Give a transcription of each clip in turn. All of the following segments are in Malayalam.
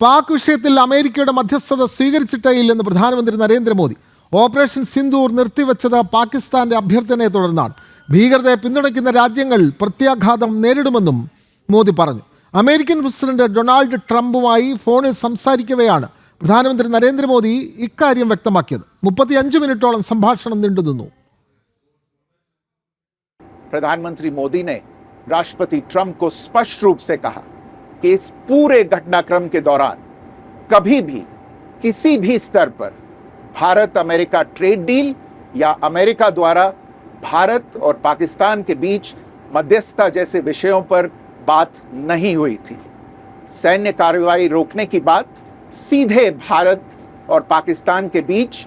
പാക് വിഷയത്തിൽ അമേരിക്കയുടെ മധ്യസ്ഥത സ്വീകരിച്ചിട്ടേ ഇല്ലെന്ന് പ്രധാനമന്ത്രി നരേന്ദ്രമോദി ഓപ്പറേഷൻ സിന്ദൂർ നിർത്തിവെച്ചത് പാകിസ്ഥാന്റെ അഭ്യർത്ഥനയെ തുടർന്നാണ് ഭീകരതയെ പിന്തുണയ്ക്കുന്ന രാജ്യങ്ങൾ പ്രത്യാഘാതം നേരിടുമെന്നും മോദി പറഞ്ഞു അമേരിക്കൻ പ്രസിഡന്റ് ഡൊണാൾഡ് ട്രംപുമായി ഫോണിൽ സംസാരിക്കവെയാണ് പ്രധാനമന്ത്രി നരേന്ദ്രമോദി ഇക്കാര്യം വ്യക്തമാക്കിയത് മുപ്പത്തിയഞ്ച് മിനിറ്റോളം സംഭാഷണം നീണ്ടുനിന്നു प्रधानमंत्री मोदी ने राष्ट्रपति ट्रंप को स्पष्ट रूप से कहा कि इस पूरे घटनाक्रम के दौरान कभी भी, किसी भी स्तर पर भारत अमेरिका ट्रेड डील या अमेरिका द्वारा भारत और पाकिस्तान के बीच मध्यस्थता जैसे विषयों पर बात नहीं हुई थी। सैन्य कार्रवाई रोकने की बात, सीधे भारत और पाकिस्तान के बीच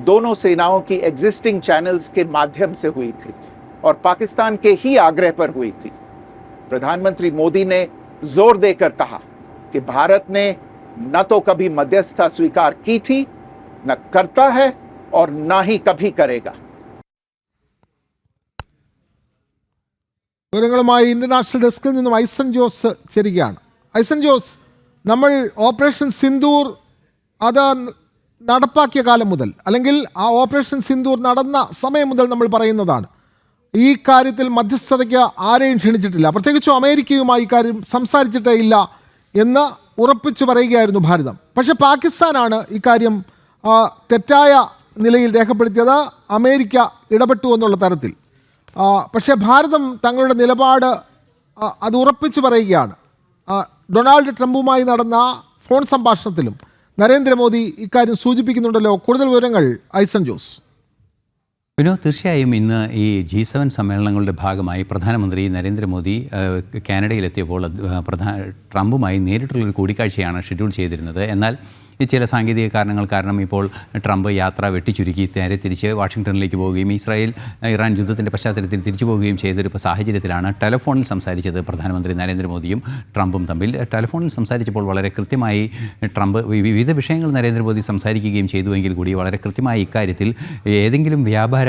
दोनों सेनाओं की एग्जिस्टिंग चैनल्स के माध्यम से हुई थी और पाकिस्तान के ही आग्रह पर हुई थी। प्रधानमंत्री मोदी ने जोर देकर कहा कि भारत ने न तो कभी मध्यस्थता स्वीकार की थी न करता है और ना ही कभी करेगा വിവരങ്ങളുമായി ഇന്റർനാഷണൽ ഡെസ്കിൽ നിന്നും ഐസൻ ജോസ് ചേരുകയാണ് ഐസൻ ജോസ് നമ്മൾ ഓപ്പറേഷൻ സിന്ദൂർ അത് നടപ്പാക്കിയ കാലം മുതൽ അല്ലെങ്കിൽ ആ ഓപ്പറേഷൻ സിന്ദൂർ നടന്ന സമയം മുതൽ നമ്മൾ പറയുന്നതാണ് ഈ കാര്യത്തിൽ മധ്യസ്ഥതയ്ക്ക് ആരെയും ക്ഷണിച്ചിട്ടില്ല. പ്രത്യേകിച്ചും അമേരിക്കയുമായി ഇക്കാര്യം സംസാരിച്ചിട്ടേ ഇല്ല എന്ന് ഉറപ്പിച്ചു പറയുകയായിരുന്നു ഭാരതം. പക്ഷേ പാകിസ്ഥാനാണ് ഇക്കാര്യം തെറ്റായ നിലയിൽ രേഖപ്പെടുത്തിയത്. അമേരിക്ക ഇടപെട്ടു എന്നുള്ള തരത്തിൽ. പക്ഷേ ഭാരതം തങ്ങളുടെ നിലപാട് അത് ഉറപ്പിച്ചു പറയുകയാണ്. ഡൊണാൾഡ് ട്രംപുമായി നടന്ന ഫോൺ സംഭാഷണത്തിലും നരേന്ദ്രമോദി ഇക്കാര്യം സൂചിപ്പിക്കുന്നുണ്ടല്ലോ. കൂടുതൽ വിവരങ്ങൾ ഐസൺ ജോസ്. വിനോദ് തീർച്ചയായും ഇന്ന് ഈ ജി സെവൻ സമ്മേളനങ്ങളുടെ ഭാഗമായി പ്രധാനമന്ത്രി നരേന്ദ്രമോദി കാനഡയിലെത്തിയപ്പോൾ പ്രധാന ട്രംപുമായി നേരിട്ടുള്ളൊരു കൂടിക്കാഴ്ചയാണ് ഷെഡ്യൂൾ ചെയ്തിരുന്നത്. എന്നാൽ ചില സാങ്കേതിക കാരണങ്ങൾ കാരണം ഇപ്പോൾ ട്രംപ് യാത്ര വെട്ടിച്ചുരുക്കി നേരെ തിരിച്ച് വാഷിംഗ്ടണിലേക്ക് പോവുകയും ഇസ്രായേൽ ഇറാൻ യുദ്ധത്തിന്റെ പശ്ചാത്തലത്തിൽ തിരിച്ചു പോവുകയും ചെയ്തൊരു സാഹചര്യത്തിലാണ് ടെലഫോണിൽ സംസാരിച്ചത് പ്രധാനമന്ത്രി നരേന്ദ്രമോദിയും ട്രംപും തമ്മിൽ. ടെലഫോണിൽ സംസാരിച്ചപ്പോൾ വളരെ കൃത്യമായി ട്രംപ് വിവിധ വിഷയങ്ങൾ നരേന്ദ്രമോദി സംസാരിക്കുകയും ചെയ്തുവെങ്കിൽ കൂടി വളരെ കൃത്യമായി ഇക്കാര്യത്തിൽ ഏതെങ്കിലും വ്യാപാര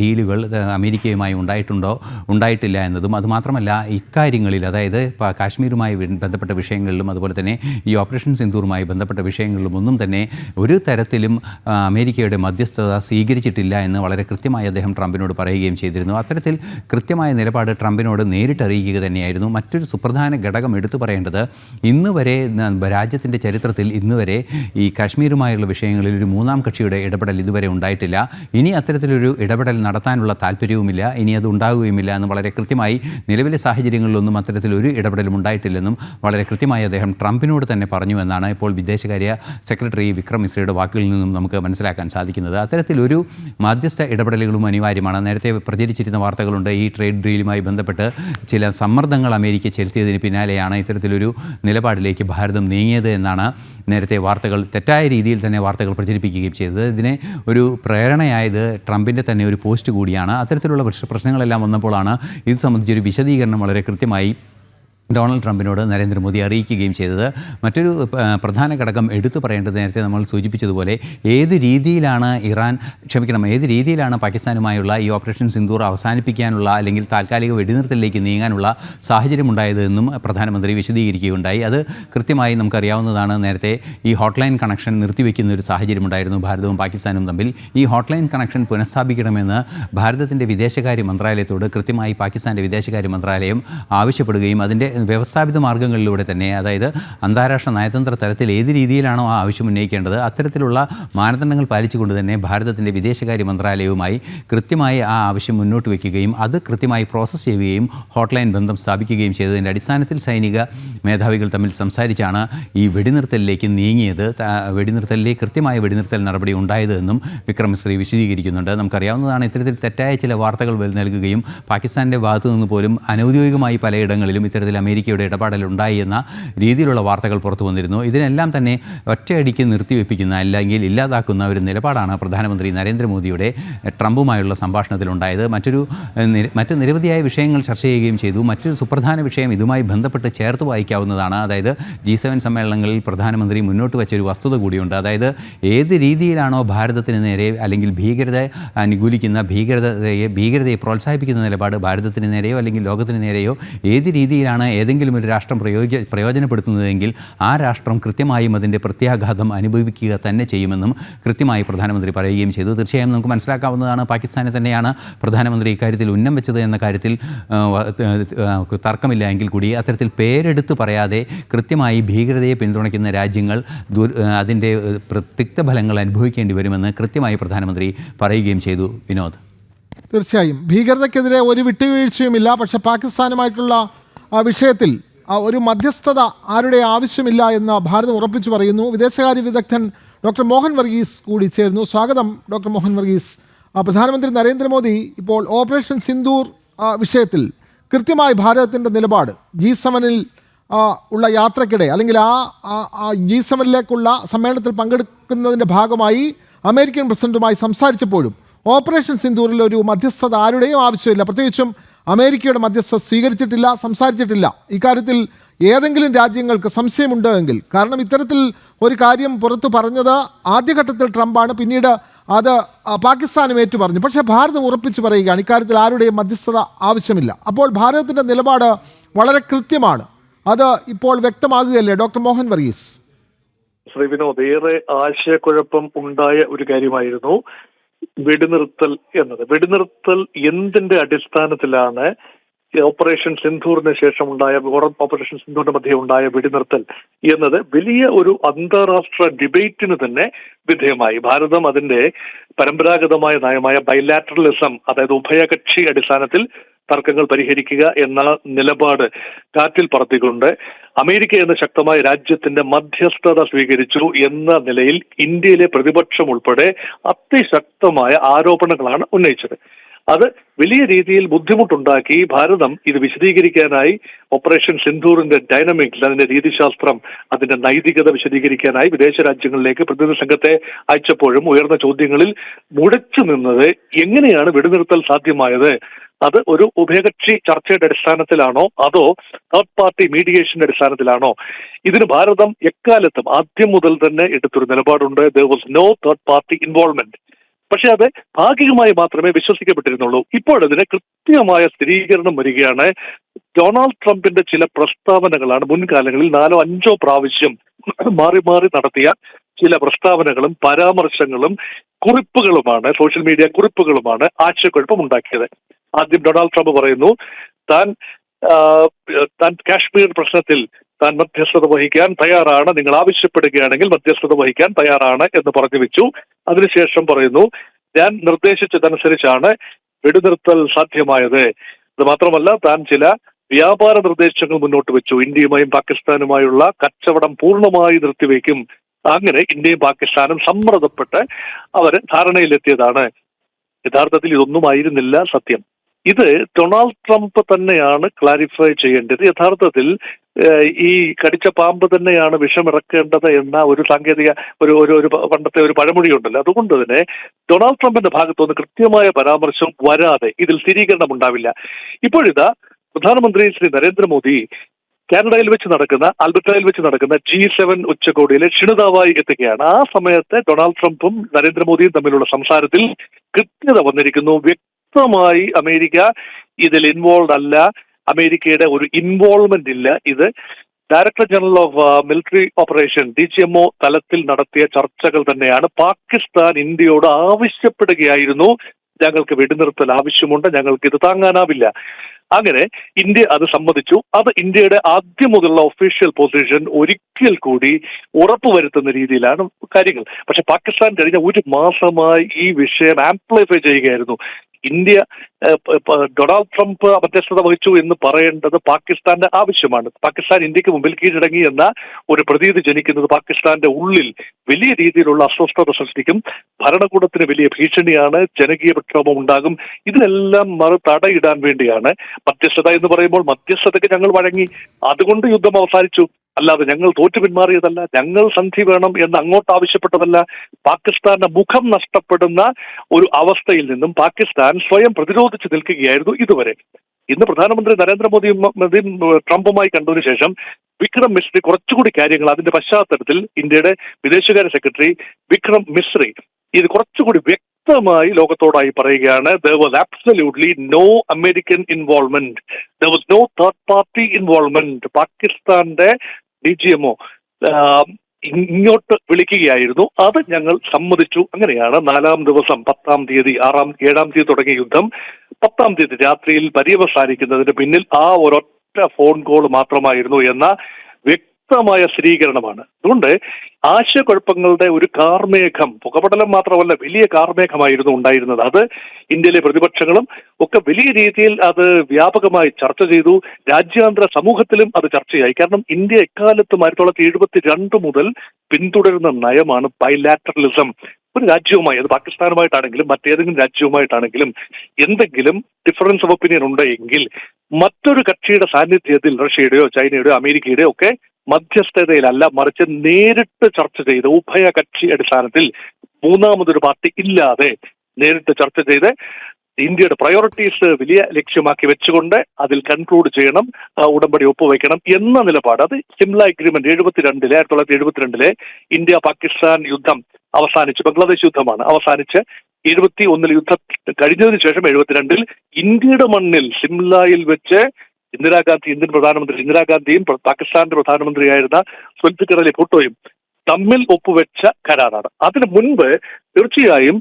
ഡീലുകൾ അമേരിക്കയുമായി ഉണ്ടായിട്ടുണ്ടോ ഉണ്ടായിട്ടില്ല എന്നതും അതുമാത്രമല്ല ഇക്കാര്യങ്ങളിൽ അതായത് കാശ്മീരുമായി ബന്ധപ്പെട്ട വിഷയങ്ങളിലും അതുപോലെ തന്നെ ഈ ഓപ്പറേഷൻ സിന്ധൂറുമായി ബന്ധപ്പെട്ട വിഷയങ്ങളിലും ഒന്നും തന്നെ ഒരു തരത്തിലും അമേരിക്കയുടെ മധ്യസ്ഥത സ്വീകരിച്ചിട്ടില്ല എന്ന് വളരെ കൃത്യമായി അദ്ദേഹം ട്രംപിനോട് പറയുകയും ചെയ്തിരുന്നു. അത്തരത്തിൽ കൃത്യമായ നിലപാട് ട്രംപിനോട് നേരിട്ട് അറിയിക്കുക തന്നെയായിരുന്നു. മറ്റൊരു സുപ്രധാന ഘടകം എടുത്തു പറയേണ്ടത് ഇന്ന് വരെ രാജ്യത്തിന്റെ ചരിത്രത്തിൽ ഇന്ന് വരെ ഈ കാശ്മീരുമായുള്ള വിഷയങ്ങളിൽ ഒരു മൂന്നാം കക്ഷിയുടെ ഇടപെടൽ ഇതുവരെ ഉണ്ടായിട്ടില്ല. ഇനി അത്തരത്തിലൊരു ഇടപെടൽ നടത്താനുള്ള താല്പര്യവുമില്ല. ഇനി അത് ഉണ്ടാകുകയുമില്ല എന്ന് വളരെ കൃത്യമായി നിലവിലെ സാഹചര്യങ്ങളിലൊന്നും അത്തരത്തിലൊരു ഇടപെടലും ഉണ്ടായിട്ടില്ലെന്നും വളരെ കൃത്യമായി അദ്ദേഹം ട്രംപിനോട് തന്നെ പറഞ്ഞു എന്നാണ് ഇപ്പോൾ വിദേശകാര്യ സെക്രട്ടറി വിക്രം മിശ്രയുടെ വാക്കുകളിൽ നിന്നും നമുക്ക് മനസ്സിലാക്കാൻ സാധിക്കുന്നത്. അത്തരത്തിലൊരു മധ്യസ്ഥ ഇടപെടലുകളും അനിവാര്യമാണ്. നേരത്തെ പ്രചരിച്ചിരുന്ന വാർത്തകളുണ്ട്. ഈ ട്രേഡ് ഡീലുമായി ബന്ധപ്പെട്ട് ചില സമ്മർദ്ദങ്ങൾ അമേരിക്ക ചെലുത്തിയതിന് പിന്നാലെയാണ് ഇത്തരത്തിലൊരു നിലപാടിലേക്ക് ഭാരതം നീങ്ങിയത് എന്നാണ് നേരത്തെ വാർത്തകൾ തെറ്റായ രീതിയിൽ തന്നെ വാർത്തകൾ പ്രചരിപ്പിക്കുകയും ചെയ്തത്. ഇതിനെ ഒരു പ്രേരണയായത് ട്രംപിന്റെ തന്നെ ഒരു പോസ്റ്റ് കൂടിയാണ്. അത്തരത്തിലുള്ള പ്രശ്ന- പ്രശ്നങ്ങളെല്ലാം വന്നപ്പോഴാണ് ഇത് സംബന്ധിച്ചൊരു വിശദീകരണം വളരെ കൃത്യമായി ഡൊണാൾഡ് ട്രംപിനോട് നരേന്ദ്രമോദി അറിയിക്കുകയും ചെയ്തത്. മറ്റൊരു പ്രധാന ഘടകം എടുത്തു പറയേണ്ടത് നേരത്തെ നമ്മൾ സൂചിപ്പിച്ചതുപോലെ ഏത് രീതിയിലാണ് ഇറാൻ ക്ഷമിക്കണം ഏത് രീതിയിലാണ് പാകിസ്ഥാനുമായുള്ള ഈ ഓപ്പറേഷൻ സിന്ദൂർ അവസാനിപ്പിക്കാനുള്ള അല്ലെങ്കിൽ താൽക്കാലിക വെടിനിർത്തലിലേക്ക് നീങ്ങാനുള്ള സാഹചര്യമുണ്ടായത് എന്നും പ്രധാനമന്ത്രി വിശദീകരിക്കുകയുണ്ടായി. അത് കൃത്യമായി നമുക്കറിയാവുന്നതാണ് നേരത്തെ ഈ ഹോട്ട്ലൈൻ കണക്ഷൻ നിർത്തിവെക്കുന്ന ഒരു സാഹചര്യമുണ്ടായിരുന്നു ഭാരതവും പാകിസ്ഥാനും തമ്മിൽ. ഈ ഹോട്ട്ലൈൻ കണക്ഷൻ പുനഃസ്ഥാപിക്കണമെന്ന് ഭാരതത്തിന്റെ വിദേശകാര്യ മന്ത്രാലയത്തോട് കൃത്യമായി പാകിസ്ഥാന്റെ വിദേശകാര്യ മന്ത്രാലയം ആവശ്യപ്പെടുകയും അതിന്റെ വ്യവസ്ഥാപിത മാർഗങ്ങളിലൂടെ തന്നെ അതായത് അന്താരാഷ്ട്ര നയതന്ത്ര തലത്തിൽ ഏത് രീതിയിലാണോ ആ ആവശ്യം ഉന്നയിക്കേണ്ടത് അത്തരത്തിലുള്ള മാനദണ്ഡങ്ങൾ പാലിച്ചുകൊണ്ട് തന്നെ ഭാരതത്തിന്റെ വിദേശകാര്യ മന്ത്രാലയവുമായി കൃത്യമായി ആ ആവശ്യം മുന്നോട്ട് വയ്ക്കുകയും അത് കൃത്യമായി പ്രോസസ്സ് ചെയ്യുകയും ഹോട്ട്ലൈൻ ബന്ധം സ്ഥാപിക്കുകയും ചെയ്തതിന്റെ അടിസ്ഥാനത്തിൽ സൈനിക മേധാവികൾ തമ്മിൽ സംസാരിച്ചാണ് ഈ വെടിനിർത്തലിലേക്ക് നീങ്ങിയത്. വെടിനിർത്തലിലെ കൃത്യമായ വെടിനിർത്തൽ നടപടി ഉണ്ടായത് എന്നും വിക്രം മിശ്രി വിശദീകരിക്കുന്നുണ്ട്. നമുക്കറിയാവുന്നതാണ് ഇത്തരത്തിൽ തെറ്റായ ചില വാർത്തകൾ നൽകുകയും പാകിസ്ഥാന്റെ ഭാഗത്തു നിന്ന് പോലും അനൗദ്യോഗികമായി പലയിടങ്ങളിലും ഇത്തരത്തിൽ അമേരിക്കയുടെ ഇടപാടലുണ്ടായി എന്ന രീതിയിലുള്ള വാർത്തകൾ പുറത്തു വന്നിരുന്നു. ഇതിനെല്ലാം തന്നെ ഒറ്റയടിക്ക് നിർത്തിവെപ്പിക്കുന്ന അല്ലെങ്കിൽ ഇല്ലാതാക്കുന്ന ഒരു നിലപാടാണ് പ്രധാനമന്ത്രി നരേന്ദ്രമോദിയുടെ ട്രംപുമായുള്ള സംഭാഷണത്തിലുണ്ടായത്. മറ്റൊരു മറ്റ് നിരവധിയായ വിഷയങ്ങൾ ചർച്ച ചെയ്യുകയും ചെയ്തു. മറ്റൊരു സുപ്രധാന വിഷയം ഇതുമായി ബന്ധപ്പെട്ട് ചേർത്ത് വായിക്കാവുന്നതാണ്. അതായത് ജി സെവൻ സമ്മേളനങ്ങളിൽ പ്രധാനമന്ത്രി മുന്നോട്ട് വെച്ചൊരു വസ്തുത കൂടിയുണ്ട്. അതായത് ഏത് രീതിയിലാണോ ഭാരതത്തിന് നേരെ അല്ലെങ്കിൽ ഭീകരത അനുകൂലിക്കുന്ന ഭീകരതയെ ഭീകരതയെ പ്രോത്സാഹിപ്പിക്കുന്ന നിലപാട് ഭാരതത്തിന് നേരെയോ അല്ലെങ്കിൽ ലോകത്തിന് നേരെയോ ഏത് രീതിയിലാണ് ഏതെങ്കിലും ഒരു രാഷ്ട്രം പ്രയോജ പ്രയോജനപ്പെടുത്തുന്നതെങ്കിൽ ആ രാഷ്ട്രം കൃത്യമായും അതിന്റെ പ്രത്യാഘാതം അനുഭവിക്കുക തന്നെ ചെയ്യുമെന്നും കൃത്യമായി പ്രധാനമന്ത്രി പറയുകയും ചെയ്തു. തീർച്ചയായും നമുക്ക് മനസ്സിലാക്കാവുന്നതാണ്. പാകിസ്ഥാനെ തന്നെയാണ് പ്രധാനമന്ത്രി ഇക്കാര്യത്തിൽ ഉന്നം വെച്ചത് എന്ന കാര്യത്തിൽ തർക്കമില്ല എങ്കിൽ കൂടി അത്തരത്തിൽ പേരെടുത്ത് പറയാതെ കൃത്യമായി ഭീകരതയെ പിന്തുണയ്ക്കുന്ന രാജ്യങ്ങൾ അതിന്റെ പ്രത്യക്ത ഫലങ്ങൾ അനുഭവിക്കേണ്ടി വരുമെന്ന് കൃത്യമായി പ്രധാനമന്ത്രി പറയുകയും ചെയ്തു. വിനോദ്. തീർച്ചയായും. ഭീകരതയ്ക്കെതിരെ ഒരു വിട്ടുവീഴ്ചയുമില്ല. പക്ഷേ പാകിസ്ഥാനുമായിട്ടുള്ള ആ വിഷയത്തിൽ ഒരു മധ്യസ്ഥത ആരുടെ ആവശ്യമില്ല എന്ന് ഭാരതം ഉറപ്പിച്ചു പറയുന്നു. വിദേശകാര്യ വിദഗ്ധൻ ഡോക്ടർ മോഹൻ വർഗീസ് കൂടി ചേരുന്നു. സ്വാഗതം ഡോക്ടർ മോഹൻ വർഗീസ്. പ്രധാനമന്ത്രി നരേന്ദ്രമോദി ഇപ്പോൾ ഓപ്പറേഷൻ സിന്ദൂർ വിഷയത്തിൽ കൃത്യമായി ഭാരതത്തിന്റെ നിലപാട് ജി സെവനിൽ ഉള്ള യാത്രക്കിടെ അല്ലെങ്കിൽ ആ ജി സെവനിലേക്കുള്ള സമ്മേളനത്തിൽ പങ്കെടുക്കുന്നതിന്റെ ഭാഗമായി അമേരിക്കൻ പ്രസിഡന്റുമായി സംസാരിച്ചപ്പോഴും ഓപ്പറേഷൻ സിന്ദൂറിൽ ഒരു മധ്യസ്ഥത ആരുടെയും ആവശ്യമില്ല. പ്രത്യേകിച്ചും അമേരിക്കയുടെ മധ്യസ്ഥ സ്വീകരിച്ചിട്ടില്ല സംസാരിച്ചിട്ടില്ല. ഇക്കാര്യത്തിൽ ഏതെങ്കിലും രാജ്യങ്ങൾക്ക് സംശയമുണ്ടോ എങ്കിൽ കാരണം ഇത്തരത്തിൽ ഒരു കാര്യം പുറത്തു പറഞ്ഞത് ആദ്യഘട്ടത്തിൽ ട്രംപാണ് പിന്നീട് അത് പാകിസ്ഥാനും ഏറ്റു പറഞ്ഞു പക്ഷേ ഭാരതം ഉറപ്പിച്ച് പറയുകയാണ് ഇക്കാര്യത്തിൽ ആരുടെയും മധ്യസ്ഥത ആവശ്യമില്ല. അപ്പോൾ ഭാരതത്തിന്റെ നിലപാട് വളരെ കൃത്യമാണ്. അത് ഇപ്പോൾ വ്യക്തമാകുകയല്ലേ ഡോക്ടർ മോഹൻ വർഗീസ്? ശ്രീ വിനോദ് ഏറെ ആശയക്കുഴപ്പം ഉണ്ടായ ഒരു കാര്യമായിരുന്നു. വെടിനിർത്തൽ എന്നത്. വെടിനിർത്തൽ എന്തിന്റെ അടിസ്ഥാനത്തിലാണ് ഓപ്പറേഷൻ സിന്ധൂറിന് ശേഷം ഉണ്ടായ ഓപ്പറേഷൻ സിന്ധൂറിന്റെ മധ്യേ ഉണ്ടായ വെടിനിർത്തൽ എന്നത് വലിയ ഒരു അന്താരാഷ്ട്ര ഡിബേറ്റിന് തന്നെ വിധേയമായി. ഭാരതം അതിന്റെ പരമ്പരാഗതമായ നയമായ ബൈലാറ്ററലിസം അതായത് ഉഭയകക്ഷി അടിസ്ഥാനത്തിൽ തർക്കങ്ങൾ പരിഹരിക്കുക എന്ന നിലപാട് കാറ്റിൽ പറത്തിക്കൊണ്ട് അമേരിക്ക എന്ന ശക്തമായ രാജ്യത്തിന്റെ മധ്യസ്ഥത സ്വീകരിച്ചു എന്ന നിലയിൽ ഇന്ത്യയിലെ പ്രതിപക്ഷം ഉൾപ്പെടെ അതിശക്തമായ ആരോപണങ്ങളാണ് ഉന്നയിച്ചത്. അത് വലിയ രീതിയിൽ ബുദ്ധിമുട്ടുണ്ടാക്കി ഭാരതം ഇത് വിശദീകരിക്കാനായി ഓപ്പറേഷൻ സിന്ധൂറിന്റെ ഡൈനമിക്സ് അതിന്റെ രീതിശാസ്ത്രം അതിന്റെ നൈതികത വിശദീകരിക്കാനായി വിദേശ രാജ്യങ്ങളിലേക്ക് പ്രതിനിധി സംഘത്തെ അയച്ചപ്പോഴും ഉയർന്ന ചോദ്യങ്ങളിൽ മുടച്ചു നിന്നത് എങ്ങനെയാണ് വെടിനിർത്തൽ സാധ്യമായത്? അത് ഒരു ഉഭയകക്ഷി ചർച്ചയുടെ അടിസ്ഥാനത്തിലാണോ? അതോ തേർഡ് പാർട്ടി മീഡിയേഷന്റെ അടിസ്ഥാനത്തിലാണോ? ഇതിന് ഭാരതം എക്കാലത്തും ആദ്യം മുതൽ തന്നെ എടുത്തൊരു നിലപാടുണ്ട്. There was no third party involvement പക്ഷെ അത് ഭാഗികമായി മാത്രമേ വിശ്വസിക്കപ്പെട്ടിരുന്നുള്ളൂ. ഇപ്പോഴതിന് കൃത്യമായ സ്ഥിരീകരണം വരികയാണ്. ഡൊണാൾഡ് ട്രംപിന്റെ ചില പ്രസ്താവനകളാണ് മുൻകാലങ്ങളിൽ നാലോ അഞ്ചോ പ്രാവശ്യം മാറി മാറി നടത്തിയ ചില പ്രസ്താവനകളും പരാമർശങ്ങളും കുറിപ്പുകളുമാണ് സോഷ്യൽ മീഡിയ കുറിപ്പുകളുമാണ് ആശയക്കുഴപ്പം ഉണ്ടാക്കിയത്. ആദ്യം ഡൊണാൾഡ് ട്രംപ് പറയുന്നു താൻ താൻ കാശ്മീർ പ്രശ്നത്തിൽ താൻ മധ്യസ്ഥത വഹിക്കാൻ തയ്യാറാണ് നിങ്ങൾ ആവശ്യപ്പെടുകയാണെങ്കിൽ മധ്യസ്ഥത വഹിക്കാൻ തയ്യാറാണ് എന്ന് പറഞ്ഞു വെച്ചു. അതിനുശേഷം പറയുന്നു ഞാൻ നിർദ്ദേശിച്ചതനുസരിച്ചാണ് വെടിനിർത്തൽ സാധ്യമായത്. അത് മാത്രമല്ല താൻ ചില വ്യാപാര നിർദ്ദേശങ്ങൾ മുന്നോട്ട് വെച്ചു. ഇന്ത്യയുമായും പാകിസ്ഥാനുമായുള്ള കച്ചവടം പൂർണമായി നിർത്തിവെക്കും. അങ്ങനെ ഇന്ത്യയും പാകിസ്ഥാനും സമ്മർദ്ദപ്പെട്ട് അവർ ധാരണയിലെത്തിയതാണ്. യഥാർത്ഥത്തിൽ ഇതൊന്നും ആയിരുന്നില്ല സത്യം. ഇത് ഡൊണാൾഡ് ട്രംപ് തന്നെയാണ് ക്ലാരിഫൈ ചെയ്യേണ്ടത്. യഥാർത്ഥത്തിൽ ഈ കടിച്ച പാമ്പ് തന്നെയാണ് വിഷമിറക്കേണ്ടത് എന്ന ഒരു സാങ്കേതിക ഒരു ഒരു ഒരു പണ്ടത്തെ ഒരു പഴമൊഴി ഉണ്ടല്ലോ അതുകൊണ്ട് തന്നെ ഡൊണാൾഡ് ട്രംപിന്റെ ഭാഗത്തുനിന്ന് കൃത്യമായ പരാമർശം വരാതെ ഇതിൽ സ്ഥിരീകരണം ഉണ്ടാവില്ല. ഇപ്പോഴിതാ പ്രധാനമന്ത്രി ശ്രീ നരേന്ദ്രമോദി കാനഡയിൽ വെച്ച് നടക്കുന്ന അൽബർട്ടയിൽ വെച്ച് നടക്കുന്ന ജി സെവൻ ഉച്ചകോടിയിലെ ക്ഷണിതാവായി എത്തുകയാണ്. ആ സമയത്ത് ഡൊണാൾഡ് ട്രംപും നരേന്ദ്രമോദിയും തമ്മിലുള്ള സംസാരത്തിൽ കൃത്യത വന്നിരിക്കുന്നു. വ്യക്തമായി അമേരിക്ക ഇതിൽ ഇൻവോൾവ് അല്ല. അമേരിക്കയുടെ ഒരു ഇൻവോൾവ്മെന്റ് ഇല്ല. ഇത് director general of military operation D G M O തലത്തിൽ നടത്തിയ ചർച്ചകൾ തന്നെയാണ്. പാകിസ്ഥാൻ ഇന്ത്യയോട് ആവശ്യപ്പെടുകയായിരുന്നു. ഞങ്ങൾക്ക് വെടിനിർത്തൽ ആവശ്യമുണ്ട്. ഞങ്ങൾക്ക് ഇത് താങ്ങാനാവില്ല. അങ്ങനെ ഇന്ത്യ അത് സമ്മതിച്ചു. അത് ഇന്ത്യയുടെ ആദ്യം മുതലുള്ള ഒഫീഷ്യൽ പൊസിഷൻ ഒരിക്കൽ കൂടി ഉറപ്പുവരുത്തുന്ന രീതിയിലാണ് കാര്യങ്ങൾ. പക്ഷെ പാകിസ്ഥാൻ കഴിഞ്ഞ ഒരു മാസമായി ഈ വിഷയം ആംപ്ലിഫൈ ചെയ്യുകയായിരുന്നു. ഇന്ത്യ ഡൊണാൾഡ് ട്രംപ് മധ്യസ്ഥത വഹിച്ചു എന്ന് പറയേണ്ടത് പാകിസ്ഥാന്റെ ആവശ്യമാണ്. പാകിസ്ഥാൻ ഇന്ത്യയ്ക്ക് മുമ്പിൽ കീഴടങ്ങി എന്ന ഒരു പ്രതീതി ജനിക്കുന്നത് പാകിസ്ഥാന്റെ ഉള്ളിൽ വലിയ രീതിയിലുള്ള അസ്വസ്ഥത സൃഷ്ടിക്കും. ഭരണകൂടത്തിന് വലിയ ഭീഷണിയാണ് ജനകീയ പ്രക്ഷോഭം ഉണ്ടാകും. ഇതിനെല്ലാം മറു തടയിടാൻ വേണ്ടിയാണ് മധ്യസ്ഥത എന്ന് പറയുമ്പോൾ മധ്യസ്ഥതയ്ക്ക് ഞങ്ങൾ വഴങ്ങി. അതുകൊണ്ട് യുദ്ധം അവസാനിച്ചു. അല്ലാതെ ഞങ്ങൾ തോറ്റു പിന്മാറിയതല്ല ഞങ്ങൾ സന്ധി വേണം എന്ന് അങ്ങോട്ട് ആവശ്യപ്പെട്ടതല്ല. പാകിസ്ഥാന്റെ മുഖം നഷ്ടപ്പെടുന്ന ഒരു അവസ്ഥയിൽ നിന്നും പാകിസ്ഥാൻ സ്വയം പ്രതിരോധിച്ചു നിൽക്കുകയായിരുന്നു ഇതുവരെ. ഇന്ന് പ്രധാനമന്ത്രി നരേന്ദ്രമോദിയും മോദിയും, ട്രംപുമായി കണ്ടതിനു ശേഷം വിക്രം മിശ്രി കുറച്ചുകൂടി കാര്യങ്ങൾ അതിന്റെ പശ്ചാത്തലത്തിൽ ഇന്ത്യയുടെ വിദേശകാര്യ സെക്രട്ടറി വിക്രം മിശ്രി ഇത് കുറച്ചുകൂടി വ്യക്തമായി ലോകത്തോടായി പറയുകയാണ്. There was absolutely no American involvement there was no third party involvement പാകിസ്ഥാന്റെ ഡി ജി എംഒ ഇങ്ങോട്ട് വിളിക്കുകയായിരുന്നു. അത് ഞങ്ങൾ സമ്മതിച്ചു. അങ്ങനെയാണ് നാലാം ദിവസം പത്താം തീയതി ആറാം ഏഴാം തീയതി തുടങ്ങിയ യുദ്ധം. പത്താം തീയതി രാത്രിയിൽ പര്യവസാനിക്കുന്നതിന് പിന്നിൽ ആ ഒരൊറ്റ ഫോൺ കോൾ മാത്രമായിരുന്നു എന്ന വ്യക്തമായ സ്ഥിരീകരണമാണ്. അതുകൊണ്ട് ആശയക്കുഴപ്പങ്ങളുടെ ഒരു കാർമേഘം പുകപടലം മാത്രമല്ല വലിയ കാർമേഘമായിരുന്നു ഉണ്ടായിരുന്നത്. അത് ഇന്ത്യയിലെ പ്രതിപക്ഷങ്ങളും ഒക്കെ വലിയ രീതിയിൽ അത് വ്യാപകമായി ചർച്ച ചെയ്തു. രാജ്യാന്തര സമൂഹത്തിലും അത് ചർച്ചയായി. കാരണം ഇന്ത്യ എക്കാലത്തും ആയിരത്തി തൊള്ളായിരത്തി എഴുപത്തി രണ്ട് മുതൽ പിന്തുടരുന്ന നയമാണ് ബൈലാറ്ററലിസം ഒരു രാജ്യവുമായി അത് പാകിസ്ഥാനുമായിട്ടാണെങ്കിലും മറ്റേതെങ്കിലും രാജ്യവുമായിട്ടാണെങ്കിലും എന്തെങ്കിലും ഡിഫറൻസ് ഓഫ് ഒപ്പീനിയൻ ഉണ്ടെങ്കിൽ മറ്റൊരു കക്ഷിയുടെ സാന്നിധ്യത്തിൽ റഷ്യയുടെയോ ചൈനയുടെയോ അമേരിക്കയുടെയോ ഒക്കെ മധ്യസ്ഥതയിലല്ല മറിച്ച് നേരിട്ട് ചർച്ച ചെയ്ത് ഉഭയകക്ഷി അടിസ്ഥാനത്തിൽ മൂന്നാമതൊരു പാർട്ടി ഇല്ലാതെ നേരിട്ട് ചർച്ച ചെയ്ത് ഇന്ത്യയുടെ പ്രയോറിറ്റീസ് വലിയ ലക്ഷ്യമാക്കി വെച്ചുകൊണ്ട് അതിൽ കൺക്ലൂഡ് ചെയ്യണം ഉടമ്പടി ഒപ്പുവെക്കണം എന്ന നിലപാട്. അത് സിംല അഗ്രിമെന്റ് എഴുപത്തിരണ്ടിലെ ആയിരത്തി തൊള്ളായിരത്തി എഴുപത്തിരണ്ടിലെ ഇന്ത്യ പാകിസ്ഥാൻ യുദ്ധം അവസാനിച്ച് ബംഗ്ലാദേശ് യുദ്ധമാണ് അവസാനിച്ച് എഴുപത്തി ഒന്നിൽ യുദ്ധം കഴിഞ്ഞതിന് ശേഷം എഴുപത്തിരണ്ടിൽ ഇന്ത്യയുടെ മണ്ണിൽ സിംലയിൽ വെച്ച് ഇന്ദിരാഗാന്ധി ഇന്ത്യൻ പ്രധാനമന്ത്രി ഇന്ദിരാഗാന്ധിയും പാകിസ്ഥാന്റെ പ്രധാനമന്ത്രിയായിരുന്ന സുൽഫിക്കർ അലി ഭൂട്ടോയും തമ്മിൽ ഒപ്പുവെച്ച കരാറാണ്. അതിനു മുൻപ് തീർച്ചയായും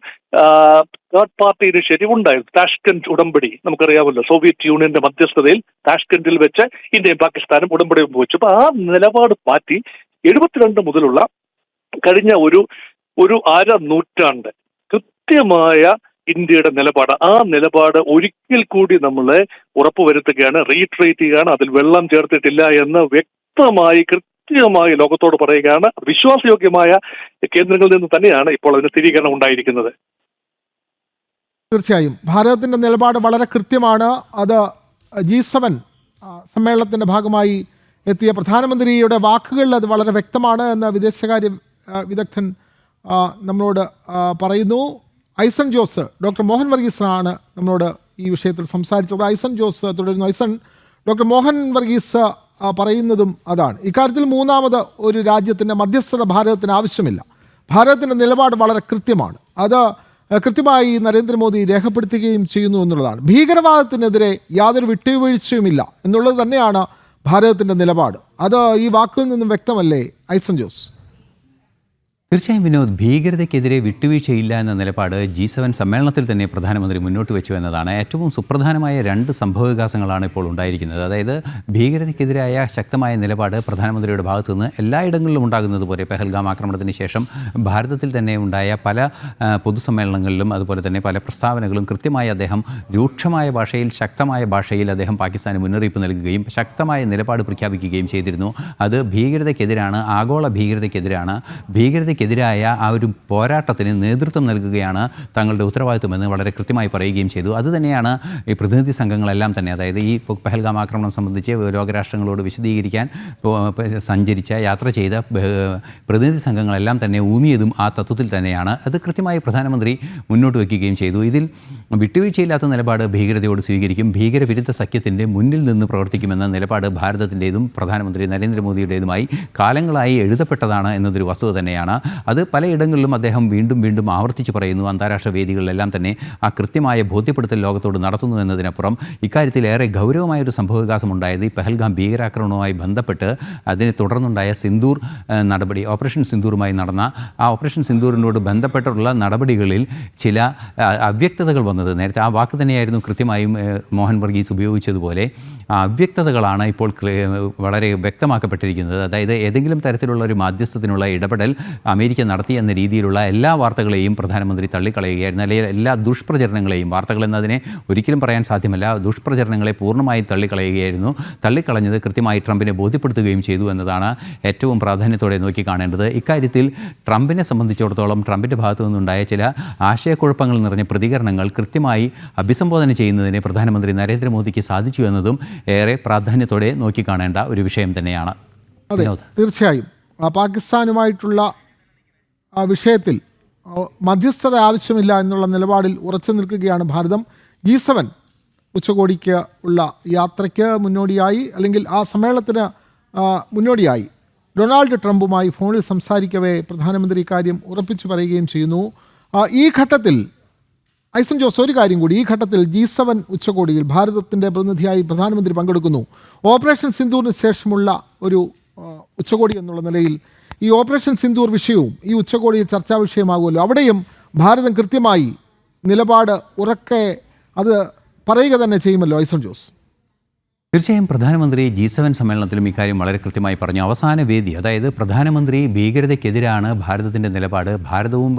തേർഡ് പാർട്ടി ഇനിഷ്യേറ്റീവ് ഉണ്ടായിരുന്നു താഷ്കൻഡ് ഉടമ്പടി നമുക്കറിയാമല്ലോ സോവിയറ്റ് യൂണിയന്റെ മധ്യസ്ഥതയിൽ താഷ്കൻഡിൽ വെച്ച് ഇന്ത്യയും പാകിസ്ഥാനും ഉടമ്പടി ഒപ്പുവെച്ചു. അപ്പൊ ആ നിലപാട് മാറ്റി എഴുപത്തിരണ്ട് മുതലുള്ള കഴിഞ്ഞ ഒരു ഒരു അര നൂറ്റാണ്ട് കൃത്യമായ ഇന്ത്യയുടെ നിലപാട്. ആ നിലപാട് ഒരിക്കൽ കൂടി നമ്മൾ ഉറപ്പുവരുത്തുകയാണ് റീട്രേറ്റ് ചെയ്യുകയാണ് അതിൽ വെള്ളം ചേർത്തിട്ടില്ല എന്ന് വ്യക്തമായി കൃത്യമായി ലോകത്തോട് പറയുകയാണ്. വിശ്വാസയോഗ്യമായ കേന്ദ്രങ്ങളിൽ നിന്ന് തന്നെയാണ് ഇപ്പോൾ അതിന് സ്ഥിരീകരണം ഉണ്ടായിരിക്കുന്നത്. തീർച്ചയായും. ഭാരതത്തിന്റെ നിലപാട് വളരെ കൃത്യമാണ്. അത് ജി സെവൻ സമ്മേളനത്തിന്റെ ഭാഗമായി എത്തിയ പ്രധാനമന്ത്രിയുടെ വാക്കുകളിൽ അത് വളരെ വ്യക്തമാണ് എന്ന് വിദേശകാര്യ വിദഗ്ധൻ നമ്മളോട് പറയുന്നു. ഐസൺ ജോസ് ഡോക്ടർ മോഹൻ വർഗീസാണ് നമ്മളോട് ഈ വിഷയത്തിൽ സംസാരിച്ചത്. ഐസൺ ജോസ് തുടരുന്നു. ഐസൺ ഡോക്ടർ മോഹൻ വർഗീസ് പറയുന്നതും അതാണ്. ഇക്കാര്യത്തിൽ മൂന്നാമത് ഒരു രാജ്യത്തിന്റെ മധ്യസ്ഥത ഭാരതത്തിന് ആവശ്യമില്ല. ഭാരതത്തിന്റെ നിലപാട് വളരെ കൃത്യമാണ്. അത് കൃത്യമായി നരേന്ദ്രമോദി രേഖപ്പെടുത്തുകയും ചെയ്യുന്നു എന്നുള്ളതാണ്. ഭീകരവാദത്തിനെതിരെ യാതൊരു വിട്ടുവീഴ്ചയുമില്ല എന്നുള്ളത് തന്നെയാണ് ഭാരതത്തിന്റെ നിലപാട്. അത് ഈ വാക്കിൽ നിന്നും വ്യക്തമല്ലേ? ഐസൺ ജോസ്. തീർച്ചയായും വിനോദ് ഭീകരതയ്ക്കെതിരെ വിട്ടുവീഴ്ചയില്ല എന്ന നിലപാട് ജി സെവൻ സമ്മേളനത്തിൽ തന്നെ പ്രധാനമന്ത്രി മുന്നോട്ട് വെച്ചു എന്നതാണ് ഏറ്റവും സുപ്രധാനമായ രണ്ട് സംഭവവികാസങ്ങളാണ് ഇപ്പോൾ ഉണ്ടായിരിക്കുന്നത്. അതായത് ഭീകരതയ്ക്കെതിരായ ശക്തമായ നിലപാട് പ്രധാനമന്ത്രിയുടെ ഭാഗത്തു നിന്ന് എല്ലായിടങ്ങളിലും ഉണ്ടാകുന്നത് പോലെ പെഹൽഗാം ആക്രമണത്തിന് ശേഷം ഭാരതത്തിൽ തന്നെ ഉണ്ടായ പല പൊതുസമ്മേളനങ്ങളിലും അതുപോലെ തന്നെ പല പ്രസ്താവനകളും കൃത്യമായി അദ്ദേഹം രൂക്ഷമായ ഭാഷയിൽ ശക്തമായ ഭാഷയിൽ അദ്ദേഹം പാകിസ്ഥാന് മുന്നറിയിപ്പ് നൽകുകയും ശക്തമായ നിലപാട് പ്രഖ്യാപിക്കുകയും ചെയ്തിരുന്നു. അത് ഭീകരതയ്ക്കെതിരാണ് ആഗോള ഭീകരതയ്ക്കെതിരാണ്. ഭീകരതയ്ക്കെതിരായ ആ ഒരു പോരാട്ടത്തിന് നേതൃത്വം നൽകുകയാണ് തങ്ങളുടെ ഉത്തരവാദിത്വമെന്ന് വളരെ കൃത്യമായി പറയുകയും ചെയ്തു. അതുതന്നെയാണ് ഈ പ്രതിനിധി സംഘങ്ങളെല്ലാം തന്നെ അതായത് ഈ പെഹൽഗാം ആക്രമണം സംബന്ധിച്ച് ലോകരാഷ്ട്രങ്ങളോട് വിശദീകരിക്കാൻ സഞ്ചരിച്ച യാത്ര ചെയ്ത പ്രതിനിധി സംഘങ്ങളെല്ലാം തന്നെ ഊന്നിയതും ആ തത്വത്തിൽ തന്നെയാണ്. അത് കൃത്യമായി പ്രധാനമന്ത്രി മുന്നോട്ട് വയ്ക്കുകയും ചെയ്തു. ഇതിൽ വിട്ടുവീഴ്ചയില്ലാത്ത നിലപാട് ഭീകരതയോട് സ്വീകരിക്കും. ഭീകരവിരുദ്ധ സഖ്യത്തിന്റെ മുന്നിൽ നിന്ന് പ്രവർത്തിക്കുമെന്ന നിലപാട് ഭാരതത്തിന്റെതും പ്രധാനമന്ത്രി നരേന്ദ്രമോദിയുടേതുമായി കാലങ്ങളായി എഴുതപ്പെട്ടതാണ് എന്നതൊരു വസ്തുത തന്നെയാണ്. അത് പലയിടങ്ങളിലും അദ്ദേഹം വീണ്ടും വീണ്ടും ആവർത്തിച്ച് പറയുന്നു. അന്താരാഷ്ട്ര വേദികളിലെല്ലാം തന്നെ ആ കൃത്യമായ ബോധ്യപ്പെടുത്തൽ ലോകത്തോട് നടത്തുന്നു എന്നതിനപ്പുറം ഇക്കാര്യത്തിൽ ഏറെ ഗൗരവമായൊരു സംഭവവികാസം ഉണ്ടായത് ഈ പെഹൽഗാം ഭീകരാക്രമണവുമായി ബന്ധപ്പെട്ട് അതിനെ തുടർന്നുണ്ടായ സിന്ദൂർ നടപടി ഓപ്പറേഷൻ സിന്ദൂറുമായി നടന്ന ആ ഓപ്പറേഷൻ സിന്ദൂറിനോട് ബന്ധപ്പെട്ടുള്ള നടപടികളിൽ ചില അവ്യക്തതകൾ വന്നത് നേരത്തെ ആ വാക്ക് തന്നെയായിരുന്നു കൃത്യമായും മോഹൻ വർഗീസ് ഉപയോഗിച്ചതുപോലെ. അവ്യക്തതകളാണ് ഇപ്പോൾ വളരെ വ്യക്തമാക്കപ്പെട്ടിരിക്കുന്നത്. അതായത് ഏതെങ്കിലും തരത്തിലുള്ള ഒരു മാധ്യസ്ഥത്തിനുള്ള ഇടപെടൽ അമേരിക്ക നടത്തി എന്ന രീതിയിലുള്ള എല്ലാ വാർത്തകളെയും പ്രധാനമന്ത്രി തള്ളിക്കളയുകയായിരുന്നു. അല്ലെങ്കിൽ എല്ലാ ദുഷ്പ്രചരണങ്ങളെയും വാർത്തകൾ എന്നതിനെ ഒരിക്കലും പറയാൻ സാധ്യമല്ല. ദുഷ്പ്രചരണങ്ങളെ പൂർണമായും തള്ളിക്കളയുകയായിരുന്നു. തള്ളിക്കളഞ്ഞത് കൃത്യമായി ട്രംപിനെ ബോധ്യപ്പെടുത്തുകയും ചെയ്തു എന്നതാണ് ഏറ്റവും പ്രാധാന്യത്തോടെ നോക്കി കാണേണ്ടത്. ഇക്കാര്യത്തിൽ ട്രംപിനെ സംബന്ധിച്ചിടത്തോളം ട്രംപിന്റെ ഭാഗത്തു നിന്നുണ്ടായ ചില ആശയക്കുഴപ്പങ്ങൾ നിറഞ്ഞ പ്രതികരണങ്ങൾ കൃത്യമായി അഭിസംബോധന ചെയ്യുന്നതിന് പ്രധാനമന്ത്രി നരേന്ദ്രമോദിക്ക് സാധിച്ചു എന്നതും ഏറെ പ്രാധാന്യത്തോടെ നോക്കിക്കാണേണ്ട ഒരു വിഷയം തന്നെയാണ്. അതെ തീർച്ചയായും. പാകിസ്ഥാനുമായിട്ടുള്ള വിഷയത്തിൽ മധ്യസ്ഥത ആവശ്യമില്ല എന്നുള്ള നിലപാടിൽ ഉറച്ചു നിൽക്കുകയാണ് ഭാരതം. ജി സെവൻ ഉച്ചകോടിക്ക് ഉള്ള യാത്രയ്ക്ക് മുന്നോടിയായി അല്ലെങ്കിൽ ആ സമ്മേളനത്തിന് മുന്നോടിയായി. ഡൊണാൾഡ് ട്രംപുമായി ഫോണിൽ സംസാരിക്കവേ പ്രധാനമന്ത്രി ഇക്കാര്യം ഉറപ്പിച്ചു പറയുകയും ചെയ്യുന്നു. ഈ ഘട്ടത്തിൽ ഐസൻ ജോസ് ഒരു കാര്യം കൂടി. ഈ ഘട്ടത്തിൽ ജി സെവൻ ഉച്ചകോടിയിൽ ഭാരതത്തിന്റെ പ്രതിനിധിയായി പ്രധാനമന്ത്രി പങ്കെടുക്കുന്നു. ഓപ്പറേഷൻ സിന്ധുവിന് ശേഷമുള്ള ഒരു ഉച്ചകോടി എന്നുള്ള നിലയിൽ ഈ ഓപ്പറേഷൻ സിന്ദൂർ വിഷയവും ഈ ഉച്ചകോടിയിൽ ചർച്ചാ വിഷയമാകുമല്ലോ. അവിടെയും ഭാരതം കൃത്യമായി നിലപാട് ഉറക്കെ അത് പറയുക തന്നെ ചെയ്യുമല്ലോ ഐസൺ ജോസ്? തീർച്ചയായും പ്രധാനമന്ത്രി ജി സെവൻ സമ്മേളനത്തിലും ഇക്കാര്യം വളരെ കൃത്യമായി പറഞ്ഞു. അവസാന വേദി അതായത് പ്രധാനമന്ത്രി ഭീകരതയ്ക്കെതിരാണ് ഭാരതത്തിന്റെ നിലപാട്. ഭാരതവും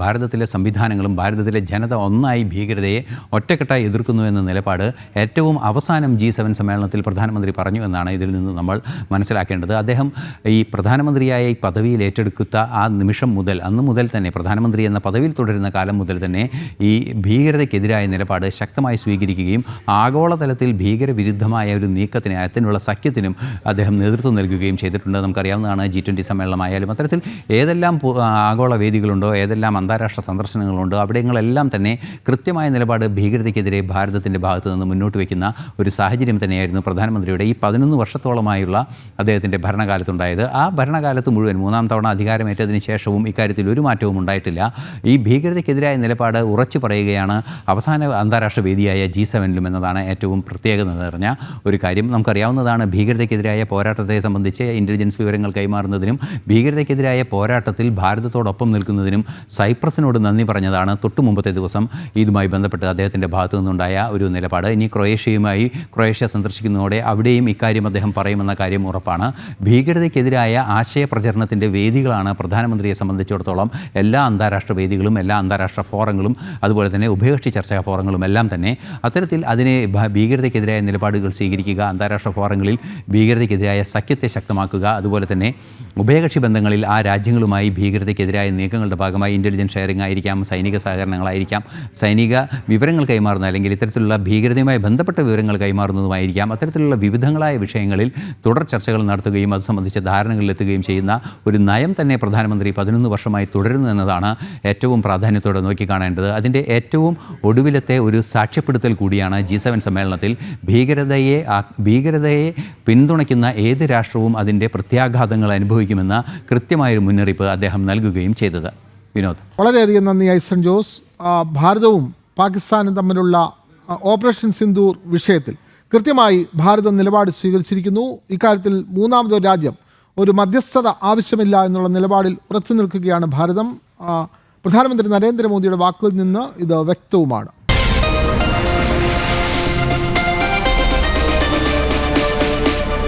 ഭാരതത്തിലെ സംവിധാനങ്ങളും ഭാരതത്തിലെ ജനത ഒന്നായി ഭീകരതയെ ഒറ്റക്കെട്ടായി എതിർക്കുന്നു എന്ന നിലപാട് ഏറ്റവും അവസാനം ജി സെവൻ സമ്മേളനത്തിൽ പ്രധാനമന്ത്രി പറഞ്ഞു എന്നാണ് ഇതിൽ നിന്ന് നമ്മൾ മനസ്സിലാക്കേണ്ടത്. അദ്ദേഹം ഈ പ്രധാനമന്ത്രിയായ ഈ പദവിയിൽ ഏറ്റെടുക്കുന്ന ആ നിമിഷം മുതൽ അന്ന് മുതൽ തന്നെ പ്രധാനമന്ത്രി എന്ന പദവിയിൽ തുടരുന്ന കാലം മുതൽ തന്നെ ഈ ഭീകരതയ്ക്കെതിരായ നിലപാട് ശക്തമായി സ്വീകരിക്കുകയും ആഗോളതലത്തിൽ ഭീകരവിരുദ്ധമായ ഒരു നീക്കത്തിന് അതിനുള്ള സഖ്യത്തിനും അദ്ദേഹം നേതൃത്വം നൽകുകയും ചെയ്തിട്ടുണ്ട്. നമുക്കറിയാവുന്നതാണ് ജി ട്വന്റി സമ്മേളനമായാലും അത്തരത്തിൽ ഏതെല്ലാം ആഗോള വേദികളുണ്ടോ ഏതെല്ലാം അന്താരാഷ്ട്ര സന്ദർശനങ്ങളുണ്ടോ അവിടെങ്ങളെല്ലാം തന്നെ കൃത്യമായ നിലപാട് ഭീകരതയ്ക്കെതിരെ ഭാരതത്തിന്റെ ഭാഗത്ത് നിന്ന് മുന്നോട്ട് വയ്ക്കുന്ന ഒരു സാഹചര്യം തന്നെയായിരുന്നു പ്രധാനമന്ത്രിയുടെ ഈ പതിനൊന്ന് വർഷത്തോളമായുള്ള അദ്ദേഹത്തിന്റെ ഭരണകാലത്തുണ്ടായത്. ആ ഭരണകാലത്ത് മുഴുവൻ മൂന്നാം തവണ അധികാരമേറ്റതിന് ശേഷവും ഇക്കാര്യത്തിൽ ഒരു മാറ്റവും ഉണ്ടായിട്ടില്ല. ഈ ഭീകരതയ്ക്കെതിരായ നിലപാട് ഉറച്ചു പറയുകയാണ് അവസാന അന്താരാഷ്ട്ര വേദിയായ ജി സെവനിലും എന്നതാണ് ഏറ്റവും പ്രത്യേകത നിറഞ്ഞ ഒരു കാര്യം നമുക്കറിയാവുന്നതാണ്. ഭീകരതയ്ക്കെതിരായ പോരാട്ടത്തെ സംബന്ധിച്ച് ഇന്റലിജൻസ് വിവരങ്ങൾ കൈമാറുന്നതിനും ഭീകരതയ്ക്കെതിരായ പോരാട്ടത്തിൽ ഭാരതത്തോടൊപ്പം നിൽക്കുന്നതിനും സൈപ്രസിനോട് നന്ദി പറഞ്ഞതാണ് തൊട്ടു മുമ്പത്തെ ദിവസം. ഇതുമായി ബന്ധപ്പെട്ട് അദ്ദേഹത്തിന്റെ ഭാഗത്തു നിന്നുണ്ടായ ഒരു നിലപാട്. ഇനി ക്രൊയേഷ്യയുമായി ക്രൊയേഷ്യ സന്ദർശിക്കുന്നതോടെ അവിടെയും ഇക്കാര്യം അദ്ദേഹം പറയുമെന്ന കാര്യം ഉറപ്പാണ്. ഭീകരതയ്ക്കെതിരായ ആശയ പ്രചരണത്തിന്റെ വേദികളാണ് പ്രധാനമന്ത്രിയെ സംബന്ധിച്ചിടത്തോളം എല്ലാ അന്താരാഷ്ട്ര വേദികളും എല്ലാ അന്താരാഷ്ട്ര ഫോറങ്ങളും അതുപോലെ തന്നെ ഉഭയകക്ഷി ചർച്ചാ ഫോറങ്ങളും എല്ലാം തന്നെ. അത്തരത്തിൽ അതിനെ ഭീകരതയ്ക്കെതിരായ നിലപാടുകൾ സ്വീകരിക്കുക അന്താരാഷ്ട്ര ഫോറങ്ങളിൽ ഭീകരതയ്ക്കെതിരായ സഖ്യത്തെ ശക്തമാക്കുക. അതുപോലെ തന്നെ ഉഭയകക്ഷി ബന്ധങ്ങളിൽ ആ രാജ്യങ്ങളുമായി ഭീകരതയ്ക്കെതിരായ നീക്കങ്ങളുടെ ഭാഗമായി ഇന്റലിജൻസ് ഷെയറിംഗ് ആയിരിക്കാം സൈനിക സഹകരണങ്ങളായിരിക്കാം സൈനിക വിവരങ്ങൾ കൈമാറുന്ന അല്ലെങ്കിൽ ഇത്തരത്തിലുള്ള ഭീകരതയുമായി ബന്ധപ്പെട്ട വിവരങ്ങൾ കൈമാറുന്നതുമായിരിക്കാം. അത്തരത്തിലുള്ള വിവിധങ്ങളായ വിഷയങ്ങളിൽ തുടർ ചർച്ചകൾ നടത്തുകയും അത് സംബന്ധിച്ച ധാരണകളിലെത്തുകയും ചെയ്യുന്ന ഒരു നയം തന്നെ പ്രധാനമന്ത്രി പതിനൊന്ന് വർഷമായി തുടരുന്നു എന്നതാണ് ഏറ്റവും പ്രാധാന്യത്തോടെ നോക്കിക്കാണേണ്ടത് അതിന്റെ ഏറ്റവും ഒടുവിലത്തെ ഒരു സാക്ഷ്യപ്പെടുത്തൽ കൂടിയാണ് ജി സമ്മേളനത്തിൽ ഭീകരതയെ ഭീകരതയെ പിന്തുണയ്ക്കുന്ന ഏത് രാഷ്ട്രവും അതിന്റെ പ്രത്യാഘാതങ്ങൾ അനുഭവിക്കുമെന്ന കൃത്യമായൊരു മുന്നറിയിപ്പ് അദ്ദേഹം നൽകുകയും ചെയ്തത്. വിനോദ്. വളരെയധികം നന്ദി ഐസൺ ജോസ്. ഭാരതവും പാകിസ്ഥാനും തമ്മിലുള്ള ഓപ്പറേഷൻ സിന്ധൂർ വിഷയത്തിൽ കൃത്യമായി ഭാരതം നിലപാട് സ്വീകരിച്ചിരിക്കുന്നു. ഇക്കാര്യത്തിൽ മൂന്നാമതൊരു രാജ്യം ഒരു മധ്യസ്ഥത ആവശ്യമില്ല എന്നുള്ള നിലപാടിൽ ഉറച്ചു നിൽക്കുകയാണ് ഭാരതം. പ്രധാനമന്ത്രി നരേന്ദ്രമോദിയുടെ വാക്കുകളിൽ നിന്ന് ഇത് വ്യക്തവുമാണ്.